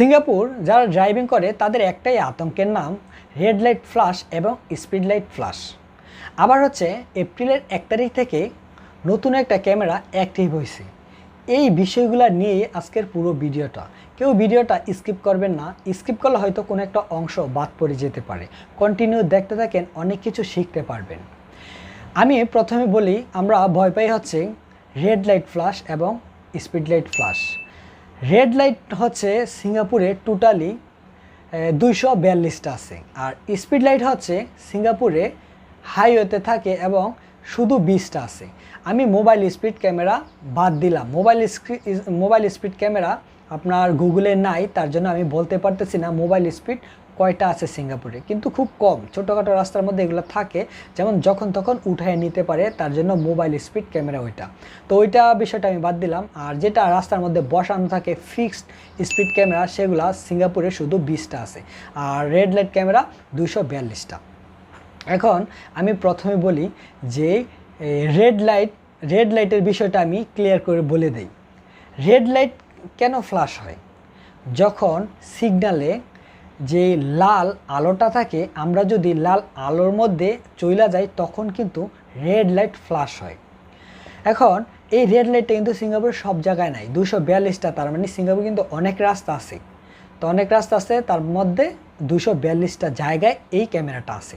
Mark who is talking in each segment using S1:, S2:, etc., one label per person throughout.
S1: Singapore, যারা driving করে, তাদের একটাই আতঙ্কের নাম রেড লাইট ফ্লাশ এবং স্পিড লাইট ফ্লাশ আবার হচ্ছে, এপ্রিলের এক তারিখ থেকে নতুন একটা ক্যামেরা অ্যাক্টিভ হয়েছে এই বিষয়গুলো নিয়ে আজকের পুরো ভিডিওটা। কেউ ভিডিওটা স্কিপ করবেন না। স্কিপ করলে হয়তো কোনো একটা অংশ বাদ পড়ে যেতে পারে। কন্টিনিউ দেখতে থাকেন, অনেক কিছু শিখতে পারবেন। আমি প্রথমে বলি, আমরা ভয় পাই হচ্ছে রেড লাইট ফ্লাশ এবং speed light flash red light হচ্ছে সিঙ্গাপুরে টোটালি দুইশো বিয়াল্লিশটা আছে। আর স্পিড লাইট হচ্ছে সিঙ্গাপুরে হাইওয়েতে থাকে এবং শুধু বিশটা আছে। আমি মোবাইল স্পিড ক্যামেরা বাদ দিলাম। মোবাইল মোবাইল স্পিড ক্যামেরা আপনার গুগলে নাই, তার জন্য আমি বলতে পারতেছি না মোবাইল স্পিড কয়টা আছে সিঙ্গাপুরে? কিন্তু খুব কম। ছোটোখাটো রাস্তার মধ্যে এগুলো থাকে। যেমন যখন তখন উঠায় নিতে পারে, তার জন্য মোবাইল স্পিড ক্যামেরা ওইটা। তো ওইটা বিষয়টা আমি বাদ দিলাম। আর যেটা রাস্তার মধ্যে বসানো থাকে ফিক্সড স্পিড ক্যামেরা সেগুলো সিঙ্গাপুরে শুধু বিশটা আছে। আর রেড লাইট ক্যামেরা দুশো বিয়াল্লিশটা। এখন আমি প্রথমে বলি যে রেড লাইট রেড লাইটের বিষয়টা আমি ক্লিয়ার করে বলে দেই। রেড লাইট কেন ফ্লাশ হয়? যখন সিগনালে যে লাল আলোটা থাকে, আমরা যদি লাল আলোর মধ্যে চইলা যাই, তখন কিন্তু রেড লাইট ফ্লাশ হয়। এখন, এই রেড লাইটটা কিন্তু সিঙ্গাপুরের সব জায়গায় নাই। দুশো বিয়াল্লিশটা, তার মানে সিঙ্গাপুর কিন্তু অনেক রাস্তা আছে। তো অনেক রাস্তা আছে, তার মধ্যে দুশো বিয়াল্লিশটা জায়গায় এই ক্যামেরাটা আছে।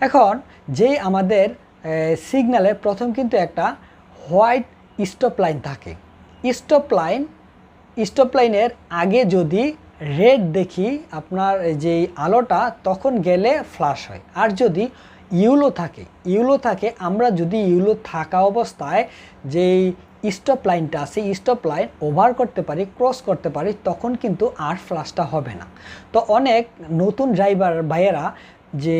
S1: এখন যেই আমাদের সিগনালে প্রথম কিন্তু একটা হোয়াইট স্টপ লাইন থাকে। স্টপ লাইন স্টপ লাইনের আগে যদি রেড দেখি আপনার যেই আলোটা তখন গেলে ফ্লাশ হয়। আর যদি ইউলো থাকে ইউলো থাকে, আমরা যদি ইউলো থাকা অবস্থায় যেই স্টপ লাইনটা আছে স্টপ লাইন ওভার করতে পারি ক্রস করতে পারি, তখন কিন্তু আর ফ্লাশটা হবে না। তো অনেক নতুন ড্রাইভার ভাইয়েরা যে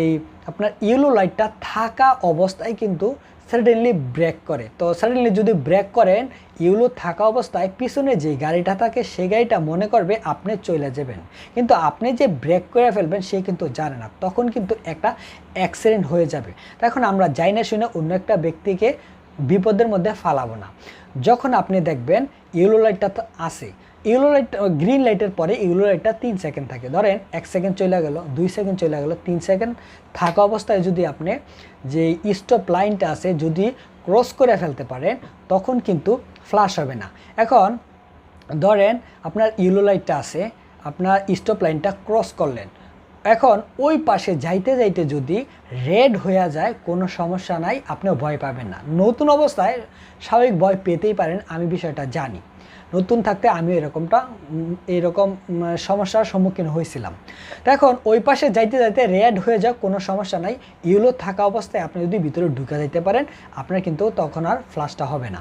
S1: আপনার ইয়েলো লাইটটা থাকা অবস্থায় কিন্তু সাডেনলি ব্রেক করে। তো সাডেনলি যদি ব্রেক করেন, ইউলো থাকা অবস্থায় পিছনে যে গাড়িটা থাকে, সেই গাড়িটা মনে করবে আপনি চলে যাবেন। কিন্তু আপনি যে ব্রেক করে ফেলবেন, সে কিন্তু জানে না। তখন কিন্তু একটা অ্যাক্সিডেন্ট হয়ে যাবে। তখন আমরা যাই না শুনে অন্য একটা ব্যক্তিকে বিপদের মধ্যে ফালাবো না। যখন আপনি দেখবেন, ইউলো লাইটটা তো আছে। ইউলো লাইট গ্রিন লাইটের পরে ইউলো লাইটটা তিন সেকেন্ড থাকে। ধরেন এক সেকেন্ড চলে গেল, দুই সেকেন্ড চলে গেল, তিন সেকেন্ড। থাকা অবস্থায় যদি আপনি যে স্টপ লাইনটা আছে যদি ক্রস করে ফেলতে পারেন, তখন কিন্তু ফ্লাশ হবে না। এখন ধরেন আপনার ইউলো লাইটটা আছে, আপনার স্টপ লাইনটা ক্রস করলেন। এখন ওই পাশে যাইতে যাইতে যদি রেড হয়ে যায়, কোনো সমস্যা নাই, আপনিও ভয় পাবেন না। নতুন অবস্থায় স্বাভাবিক ভয় পেতেই পারেন, আমি বিষয়টা জানি। নতুন থাকতে আমি এরকমটা এরকম সমস্যার সম্মুখীন হয়েছিলাম। তো এখন ওই পাশে যাইতে যাইতে রেড হয়ে যাক, কোনো সমস্যা নাই। ইউলো থাকা অবস্থায় আপনি যদি ভিতরে ঢুকে যাইতে পারেন, আপনার কিন্তু তখন আর ফ্লাশটা হবে না।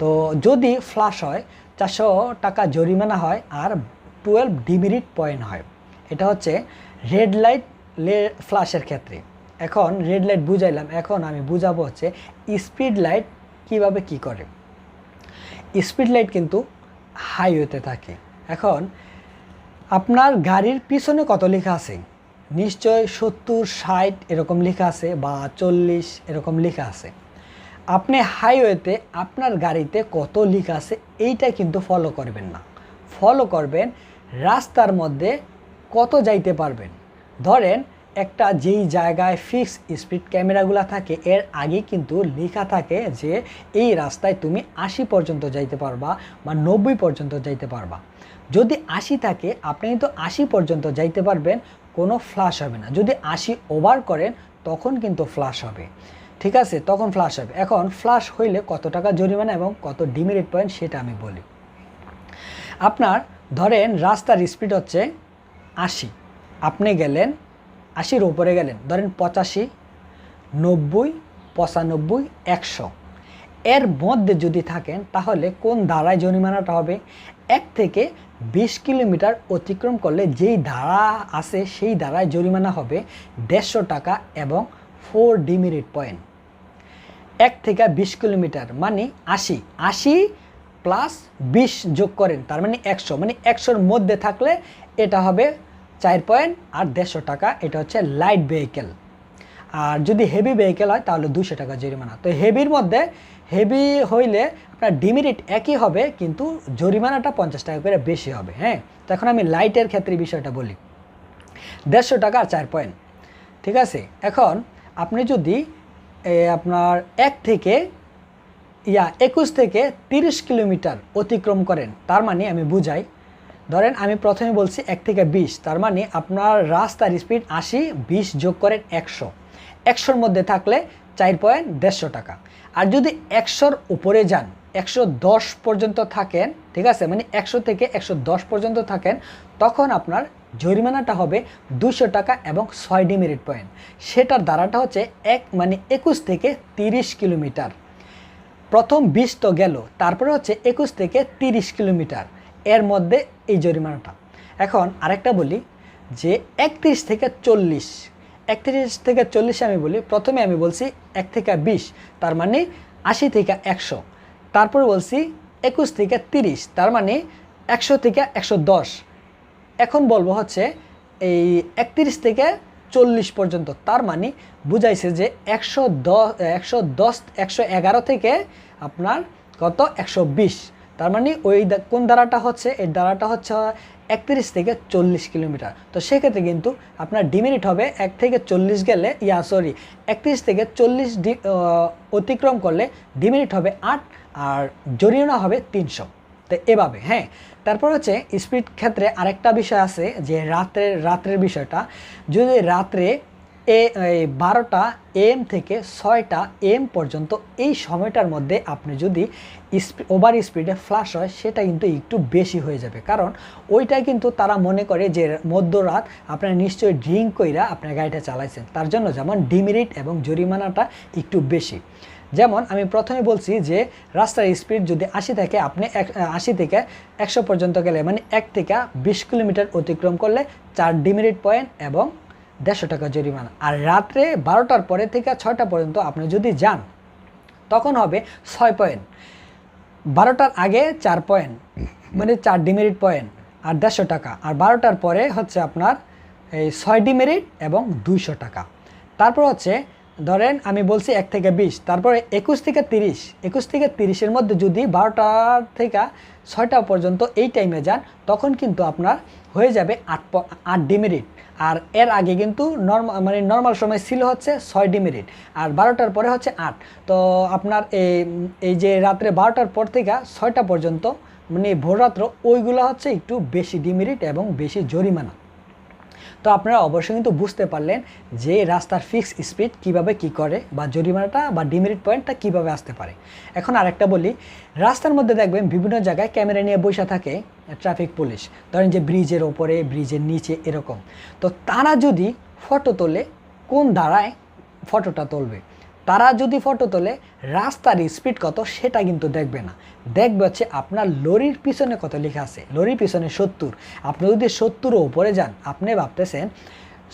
S1: তো যদি ফ্লাশ হয়, চারশো টাকা জরিমানা হয় আর টুয়েলভ ডিমিরিট পয়েন্ট হয়। এটা হচ্ছে রেড লাইট লে ফ্লাশের ক্ষেত্রে। এখন রেড লাইট বুঝাইলাম, এখন আমি বুঝাবো হচ্ছে স্পিড লাইট কীভাবে কি করে। স্পিড লাইট কিন্তু হাইওয়েতে থাকে। এখন আপনার গাড়ির পিছনে কত লেখা আছে? নিশ্চয় সত্তর, ষাট এরকম লেখা আছে বা চল্লিশ এরকম লেখা আছে। আপনি হাইওয়েতে আপনার গাড়িতে কত লেখা আছে এইটা কিন্তু ফলো করবেন না। ফলো করবেন রাস্তার মধ্যে কত যাইতে পারবেন। ধরেন একটা যেই জায়গায় ফিক্স স্পিড ক্যামেরাগুলো থাকে, এর আগে কিন্তু লেখা থাকে যে এই রাস্তায় তুমি আশি পর্যন্ত যাইতে পারবা বা নব্বই পর্যন্ত যাইতে পারবা। যদি আশি থাকে, আপনি কিন্তু আশি পর্যন্ত যাইতে পারবেন, কোনো ফ্লাশ হবে না। যদি আশি ওভার করেন, তখন কিন্তু ফ্লাশ হবে। ঠিক আছে? তখন ফ্লাশ হবে। এখন ফ্লাশ হইলে কত টাকা জরিমানা এবং কত ডিমেরিট পয়েন্ট সেটা আমি বলি। আপনার, ধরেন রাস্তার স্পিড হচ্ছে আশি। আপনি গেলেন আশির উপরে গেলেন। ধরেন পঁচাশি, নব্বই, পঁচানব্বই, একশো। এর মধ্যে যদি থাকেন, তাহলে কোন ধারায় জরিমানাটা হবে? এক থেকে বিশ কিলোমিটার অতিক্রম করলে যেই ধারা আছে, সেই ধারায় জরিমানা হবে দেড়শো টাকা এবং ফোর ডিমিরিট পয়েন্ট। এক থেকে বিশ কিলোমিটার মানে আশি। আশি প্লাস বিশ যোগ করেন, তার মানে একশো। মানে একশোর মধ্যে থাকলে এটা হবে চার পয়েন্ট আর দেড়শো টাকা, এটা হচ্ছে লাইট ভেহিকেল আর যদি হেভি ভেহিকেল হয়, তাহলে দুশো টাকা জরিমানা। তো হেভির মধ্যে হেভি হইলে আপনার ডিমিরিট একই হবে, কিন্তু জরিমানাটা পঞ্চাশ টাকা করে বেশি হবে হ্যাঁ? তো এখন আমি লাইটের ক্ষেত্রে বিষয়টা বলি। দেড়শো টাকা আর চার পয়েন্ট, ঠিক আছে? এখন আপনি যদি আপনার এক থেকে, ইয়া, একুশ থেকে তিরিশ কিলোমিটার অতিক্রম করেন, তার মানে আমি বুঝাই ধরেন আমি প্রথমে বলছি এক থেকে বিশ, তার মানে আপনার রাস্তার স্পিড আশি, বিশ যোগ করেন একশো। একশোর মধ্যে থাকলে চার পয়েন্ট দেড়শো টাকা। আর যদি একশোর উপরে যান, একশো দশ পর্যন্ত থাকেন, ঠিক আছে? মানে একশো থেকে একশো দশ পর্যন্ত থাকেন, তখন আপনার জরিমানাটা হবে দুশো টাকা এবং ছয় ডিমেরিট পয়েন্ট সেটার দ্বারাটা হচ্ছে এক মানে একুশ থেকে তিরিশ কিলোমিটার। প্রথম বিশ তো গেল, তারপরে হচ্ছে একুশ থেকে তিরিশ কিলোমিটার। এর মধ্যে এই জরিমানাটা। এখন আরেকটা বলি যে একত্রিশ থেকে চল্লিশ, একত্রিশ থেকে চল্লিশে আমি বলি, প্রথমে আমি বলছি এক থেকে বিশ, তার মানে আশি থেকে একশো, তারপর বলছি একুশ থেকে তিরিশ, তার মানে একশো থেকে একশো দশ। এখন বলব হচ্ছে এই একত্রিশ থেকে চল্লিশ পর্যন্ত, তার মানে বুঝাইছে যে একশো দশ একশো দশ, একশো এগারো থেকে আপনার কত? একশো বিশ। তার মানে ওই কোন দ্বারাটা হচ্ছে? এই দ্বারাটা হচ্ছে একত্রিশ থেকে চল্লিশ কিলোমিটার। তো সেক্ষেত্রে কিন্তু আপনার ডিমেরিট হবে এক থেকে চল্লিশ গেলে, ইয়া সরি একত্রিশ থেকে চল্লিশ অতিক্রম করলে ডিমেরিট হবে আট আর জরিমানা হবে তিনশো। তো এভাবে হ্যাঁ? তারপর হচ্ছে স্পিড ক্ষেত্রে আরেকটা বিষয় আছে যে রাত্রের রাত্রের বিষয়টা। যদি রাত্রে এ বারোটা এম থেকে ছয়টা এম পর্যন্ত এই সময়টার মধ্যে আপনি যদি ওভার স্পিডে ফ্লাশ হয়, সেটা কিন্তু একটু বেশি হয়ে যাবে। কারণ ওইটাই কিন্তু তারা মনে করে যে মধ্যরাত আপনারা নিশ্চয়ই ড্রিঙ্ক কইরা আপনার গাড়িটা চালাইছেন। তার জন্য যেমন ডিমেরিট এবং জরিমানাটা একটু বেশি। যেমন আমি প্রথমে বলছি যে রাস্তার স্পিড যদি আশি থেকে আপনি এক, আশি থেকে একশো পর্যন্ত গেলে মানে এক থেকে বিশ কিলোমিটার অতিক্রম করলে চার ডিমেরিট পয়েন্ট এবং দেড়শো টাকা জরিমানা। আর রাত্রে বারোটার পরে থেকে ছয়টা পর্যন্ত আপনি যদি যান, তখন হবে ছয় পয়েন্ট। বারোটার আগে চার পয়েন্ট মানে চার ডিমেরিট পয়েন্ট, আর দেড়শো টাকা। আর বারোটার পরে হচ্ছে আপনার এই ছয় ডিমেরিট এবং দুইশো টাকা। তারপর হচ্ছে ধরেন আমি বলছি এক থেকে বিশ, তারপরে একুশ থেকে তিরিশ, একুশ থেকে তিরিশের মধ্যে যদি বারোটার থেকে ছয়টা পর্যন্ত এই টাইমে যান, তখন কিন্তু আপনার হয়ে যাবে আট আট ডিমেরিট আর এর আগে কিন্তু নর্মাল মানে নর্মাল সময় ছিল হচ্ছে ছয় ডিমেরিট আর বারোটার পরে হচ্ছে আট। তো আপনার এই এই যে রাত্রে বারোটার পর থেকে ছয়টা পর্যন্ত মানে ভোররাত্র, ওইগুলো হচ্ছে একটু বেশি ডিমেরিট এবং বেশি জরিমানা। তো আপনারা অবশ্যই কিন্তু বুঝতে পারলেন যে রাস্তার ফিক্স স্পিড কীভাবে কি করে, বা জরিমানাটা বা ডিমেরিট পয়েন্টটা কীভাবে আসতে পারে। এখন আরেকটা বলি, রাস্তার মধ্যে দেখবেন বিভিন্ন জায়গায় ক্যামেরা নিয়ে বসে থাকে ট্রাফিক পুলিশ ধরেন যে ব্রিজের ওপরে ব্রিজের নিচে, এরকম। তো তারা যদি ফটো তোলে, কোন দাঁড়ায় ফটোটা তুলবে? তারা যদি ফটো তোলে, রাস্তার স্পিড কত সেটা কিন্তু দেখবে না। দেখবে হচ্ছে আপনার লরির পিছনে কত লেখা আছে, লরির পিছনে সত্তর। আপনি যদি সত্তর উপরে যান, আপনি ভাবতেছেন,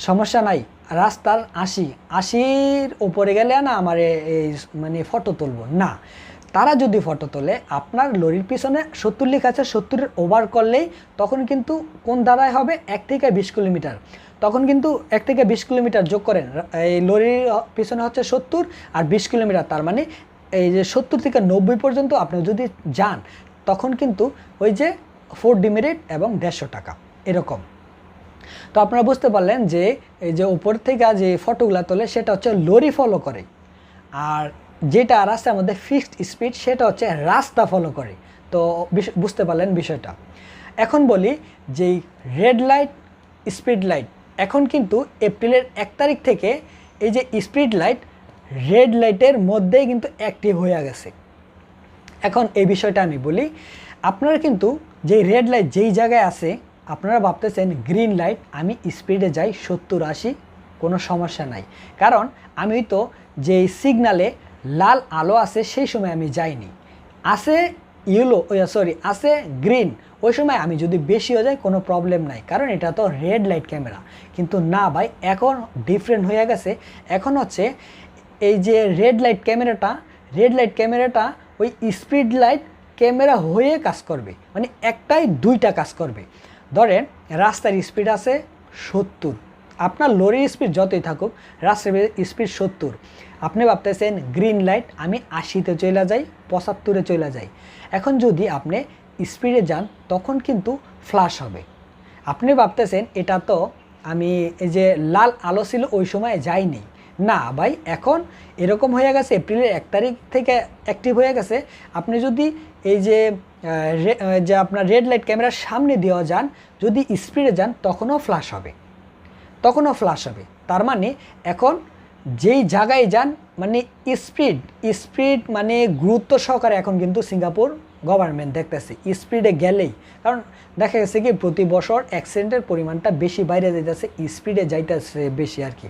S1: সমস্যা নাই, রাস্তার আশি, আশির উপরে গেলে না আমার এই মানে ফটো তুলব। না। তারা যদি ফটো তোলে, আপনার লরির পিছনে সত্তর লেখা আছে, সত্তরের ওভার করলেই তখন কিন্তু কোন দ্বারায় হবে? এক থেকে বিশ কিলোমিটার। তখন কিন্তু এক থেকে বিশ কিলোমিটার যোগ করেন। এই লরির পিছনে হচ্ছে সত্তর আর বিশ কিলোমিটার, তার মানে এই যে সত্তর থেকে নব্বই পর্যন্ত আপনি যদি যান, তখন কিন্তু ওই যে ফোর ডিমেরিট এবং দেড়শো টাকা, এরকম। তো আপনারা বুঝতে পারলেন যে এই যে উপর থেকে যে ফটোগুলো তোলে, সেটা হচ্ছে লরি ফলো করে। আর যেটা রাস্তার মধ্যে ফিক্সড স্পিড সেটা হচ্ছে রাস্তা ফলো করে। তো বুঝতে পারলেন বিষয়টা। এখন বলি যে রেড লাইট স্পিড লাইট এখন কিন্তু এপ্রিলের এক তারিখ থেকে এই যে স্পিড লাইট রেড লাইটের মধ্যেই কিন্তু অ্যাক্টিভ হয়ে গেছে। এখন এই বিষয়টা আমি বলি, আপনারা কিন্তু যেই রেড লাইট যেই জায়গায় আছে, আপনারা ভাবতেছেন গ্রিন লাইট আমি স্পিডে যাই সত্তর আশি, কোনো সমস্যা নাই। কারণ আমি তো যেই সিগনালে লাল আলো আছে, সেই সময় আমি যাইনি। আছে ইয়েলো সরি আছে গ্রিন ওই সময় আমি যদি বেশি হয়ে যাই, কোনো প্রবলেম নাই। কারণ এটা তো রেড লাইট ক্যামেরা কিন্তু না ভাই, এখন ডিফারেন্ট হয়ে গেছে। এখন হচ্ছে এই যে রেড লাইট ক্যামেরাটা রেড লাইট ক্যামেরাটা ওই স্পিড লাইট ক্যামেরা হয়ে কাজ করবে। মানে একটাই দুইটা কাজ করবে। ধরেন, রাস্তার স্পিড আছে সত্তর। আপনার লরির স্পিড যতই থাকুক, রাস্তার স্পিড সত্তর। আপনি ভাবতেছেন গ্রিন লাইট আমি আশিতে চলে যাই, পঁচাত্তরে চলে যাই। এখন যদি আপনি স্পিডে যান, তখন কিন্তু ফ্লাশ হবে। আপনি ভাবতেছেন এটা তো আমি এই যে লাল আলো ছিল ওই সময় যাইনি না ভাই, এখন এরকম হয়ে গেছে এপ্রিলের এক তারিখ থেকে অ্যাক্টিভ হয়ে গেছে। আপনি যদি এই যে যে আপনার রেড লাইট ক্যামেরার সামনে দেওয়া যান, যদি স্পিডে যান, তখনও ফ্লাশ হবে। তখনও ফ্লাশ হবে। তার মানে এখন যেই জায়গায় যান মানে স্পিড স্পিড মানে গুরুত্ব সহকারে এখন কিন্তু সিঙ্গাপুর গভর্নমেন্ট দেখতেছে। স্পিডে গেলেই। কারণ দেখা গেছে কি, প্রতি বছর অ্যাক্সিডেন্টের পরিমাণটা বেশি বাইরে যাইতেছে স্পিডে যাইতেছে বেশি আর কি।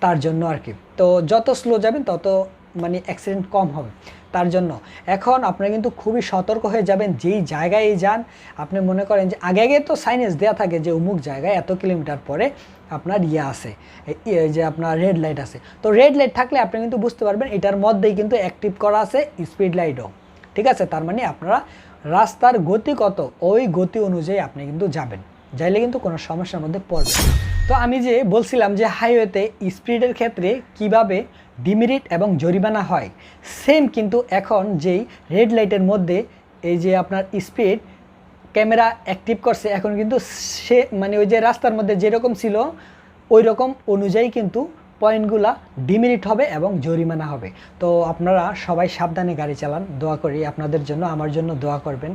S1: তার জন্য আর কি। তো যত স্লো যাবেন, তত মানে অ্যাক্সিডেন্ট কম হবে। তার জন্য। এখন আপনারা কিন্তু খুবই সতর্ক হয়ে যাবেন যেই জায়গায় যান। আপনি মনে করেন যে আগে আগে তো সাইনেজ দেওয়া থাকে যে অমুক জায়গায় এত কিলোমিটার পরে আপনার ইয়ে আছে যে আপনার রেড লাইট আছে। তো রেড লাইট থাকলে আপনি কিন্তু বুঝতে পারবেন এটার মধ্যেই কিন্তু অ্যাক্টিভ করা আছে স্পিড লাইটও ঠিক আছে? তার মানে আপনারা রাস্তার গতি কত, ওই গতি অনুযায়ী আপনি কিন্তু যাবেন। যাইলে কিন্তু কোনো সমস্যার মধ্যে পড়বে না। তো আমি যে বলছিলাম যে হাইওয়েতে স্পিডের ক্ষেত্রে কীভাবে ডিমেরিট এবং জরিমানা হয় সেম কিন্তু এখন যেই রেড লাইটের মধ্যে এই যে আপনার স্পিড ক্যামেরা অ্যাক্টিভ করছে, এখন কিন্তু সে মানে ওই যে রাস্তার মধ্যে যেরকম ছিল ওই রকম অনুযায়ী কিন্তু পয়েন্টগুলা ডিমেরিট হবে এবং জরিমানা হবে। তো আপনারা সবাই সাবধানে গাড়ি চালান, দোয়া করি আপনাদের জন্য, আমার জন্য দোয়া করবেন।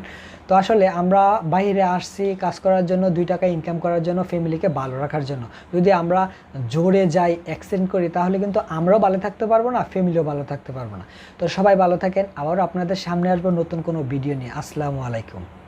S1: তো আসলে আমরা বাইরে আসছি কাজ করার জন্য, দুই টাকা ইনকাম করার জন্য ফ্যামিলিকে ভালো রাখার জন্য। যদি আমরা জোরে যাই অ্যাক্সিডেন্ট করি, তাহলে কিন্তু আমরাও ভালো থাকতে পারব না ফ্যামিলিও ভালো থাকতে পারব না। তো সবাই ভালো থাকেন, আবারও আপনাদের সামনে আসব নতুন কোনো ভিডিও নিয়ে। আসসালামু আলাইকুম।